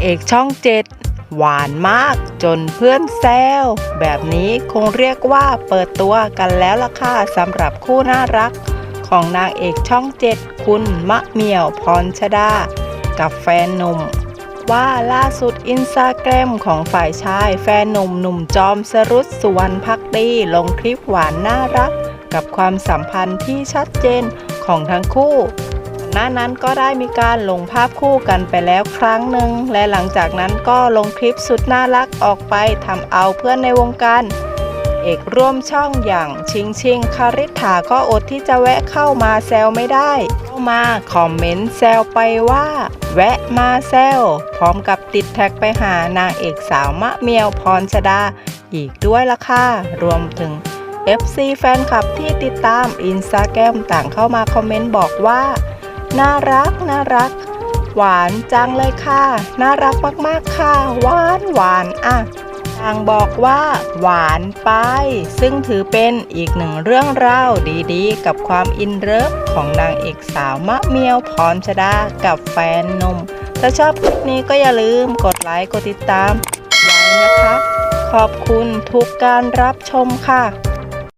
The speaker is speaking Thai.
เอกช่องเจ็ดหวานมากจนเพื่อนแซวแบบนี้คงเรียกว่าเปิดตัวกันแล้วล่ะค่ะสำหรับคู่น่ารัก ของนางเอกช่องเจ็ดคุณมะเมี่ยวพรชดา กับแฟนหนุ่ม ว่าล่าสุดอินสตาแกรมของฝ่ายชายแฟนหนุ่มหนุ่มจอมสรุตสุวรรณพักดีลงคลิปหวานน่ารัก กับความสัมพันธ์ที่ชัดเจนของทั้งคู่ หน้านั้นก็ได้มีการลงภาพคู่กันไปแล้วครั้งหนึ่งและหลังจากนั้นก็ลงคลิปสุดน่ารักออกไปทำเอาเพื่อนในวงการเอกร่วมช่องอย่างชิงชิงคาริฐาก็อดที่จะแวะเข้ามาแซวไม่ได้ เข้ามาคอมเมนต์แซวไปว่า แวะมาแซวพร้อมกับติดแท็กไปหานางเอกสาวมะเมียวพรชดา อีกด้วยล่ะค่ะ รวมถึง FC แฟนคลับที่ติดตามอินสตาแกรมต่างเข้ามาคอมเมนต์บอกว่า น่ารักน่ารัก หวานจังเลยค่ะ น่ารักมากๆค่ะ หวานหวานอะทางบอกว่าหวานไป ซึ่งถือเป็นอีกหนึ่งเรื่องราดีๆ กับความอินเลิฟของนางเอกสาวมะเมียวพรชดากับแฟนนม ถ้าชอบคลิปนี้ก็อย่าลืมกดไลค์กดติดตามไว้นะคะ ขอบคุณทุกการรับชมค่ะ